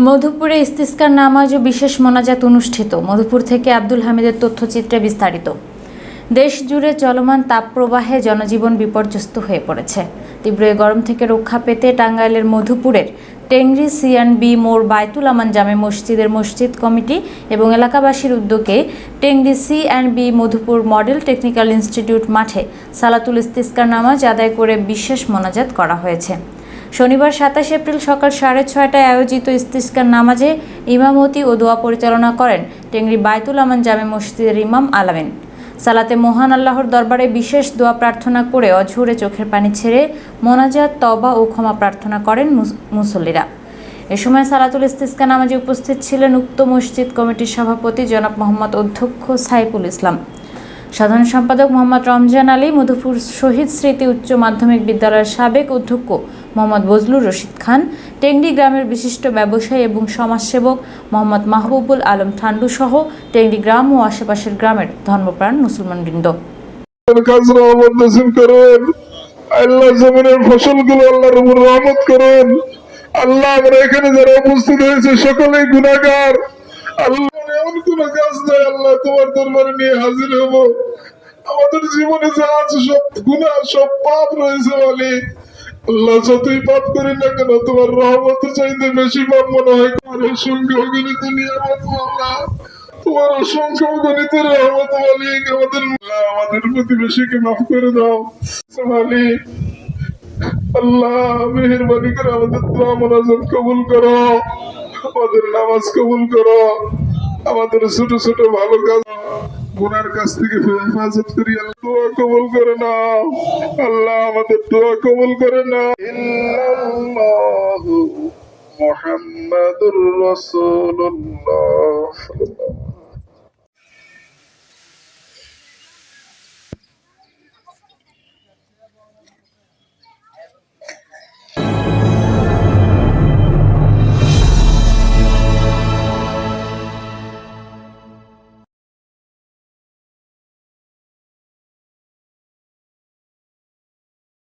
মধুপুরে ইস্তিস্কার নামাজ ও বিশেষ মোনাজাত অনুষ্ঠিত। মধুপুর থেকে আব্দুল হামিদের তথ্যচিত্রে বিস্তারিত। দেশ জুড়ে চলমান তাপপ্রবাহে জনজীবন বিপর্যস্ত হয়ে পড়েছে। তীব্র গরম থেকে রক্ষা পেতে টাঙ্গাইলের মধুপুরের টেংরি সিএনবি মোড় বায়তুল আমান জামে মসজিদের মসজিদ কমিটি এবং এলাকাবাসীর উদ্যোগে Tengri C and B Madhupur model technical institute মাঠে সালাতুল ইস্তিস্কার নামাজ আদায় করে বিশেষ মোনাজাত করা হয়েছে। শনিবার সাতাশ এপ্রিল সকাল সাড়ে ছয়টায় আয়োজিত ইস্তিস্কার নামাজে ইমামতি ও দোয়া পরিচালনা করেন টেংরি বায়তুল আমান জামে মসজিদের ইমাম আলামিন। সালাতে মহান আল্লাহর দরবারে বিশেষ দোয়া প্রার্থনা করে অঝুরে চোখের পানি ছেড়ে মোনাজাত তবা ও ক্ষমা প্রার্থনা করেন মুস- মুসল্লিরা। এ সময় সালাতুল ইস্তিস্কা নামাজে উপস্থিত ছিলেন উক্ত মসজিদ কমিটির সভাপতি জনাব মোহাম্মদ অধ্যক্ষ সাইফুল ইসলাম। সাধারণ সম্পাদক মোহাম্মদ রমজান আলী, মধুপুর শহীদ স্মৃতি উচ্চ মাধ্যমিক বিদ্যালয়ের সাবেক অধ্যক্ষ মোহাম্মদ বজলুর রশিদ খান টেংডি গ্রামের বিশিষ্ট ব্যবসায়ী এবং সমাজসেবক মোহাম্মদ মাহবুবুল আলম ঠান্ডু সহ টেংডি গ্রাম ও আশেপাশের গ্রামের ধর্মপ্রাণ মুসলমানবৃন্দ। আল্লাহ জমিনের আল্লাহর উপর রহমত আল্লাহ আমরা এখানে যারা উপস্থিত হয়েছে, সকলেই গুণাগার আল্লাহ এমন কোন কাজ নাই, আল্লাহ তোমার দরবারে নিয়ে হাজির হব। আমাদের জীবনে যা আছে সব গুণা সব পাপ রয়েছে মালিক। আল্লাহ পাপ করি না কেন, তোমার রহমত চাইতে বেশি পাপ মনে হয় তোমার অসংখ্য অগণিত নিয়ামত তোমার অসংখ্য গণিত রহমত, মালিক, আমাদের আমাদের প্রতিবেশীকে মাফ করে দাও। মালিক, আল্লাহ, মেহরবানি করে আমাদের দোয়া, মোনাজাত কবুল করো। আমাদের নামাজ কবুল করো। আমাদের ছোট ছোট ভালো কাজ গুনার কাছ থেকে হেফাজত করি দোয়া কবুল করে না আল্লাহ আমাদের দোয়া কবুল করে না মুহাম্মাদুর রাসূলুল্লাহ